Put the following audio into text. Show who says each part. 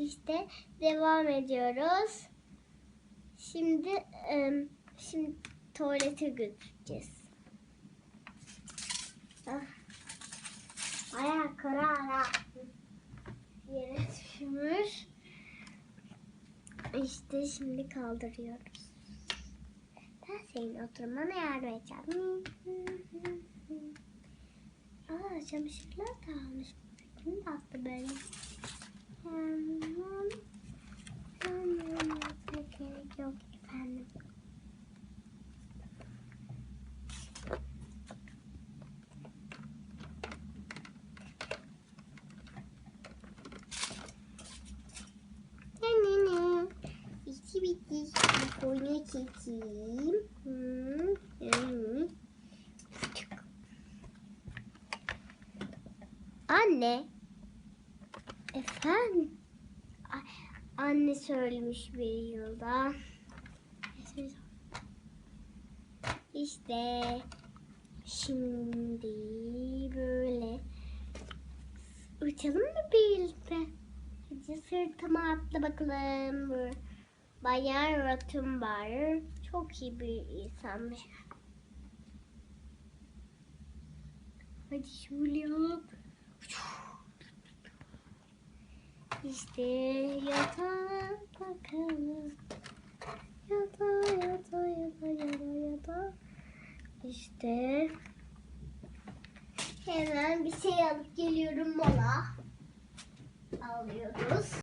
Speaker 1: İşte devam ediyoruz. Şimdi şimdi tuvalete götüreceğiz. Ah. Ayağı kırarak yere düşmüş. İşte şimdi kaldırıyoruz. Ben senin oturmana yardım edeceğim. Aa çamaşırlar dağılmış. Kim baktı böyle? Koyunu çekeyim. Anne. Efendim? Anne söylemiş bir yılda. İşte şimdi böyle uçalım mı birlikte? Hadi sırtıma atla bakalım. Bu Bayan Rotumbar çok iyi bir insanmış. Hadi şöyle yap. İşte yatağa bakalım. Yata yata yata yata yata. İşte hemen bir şey alıp geliyorum mola. Alıyoruz.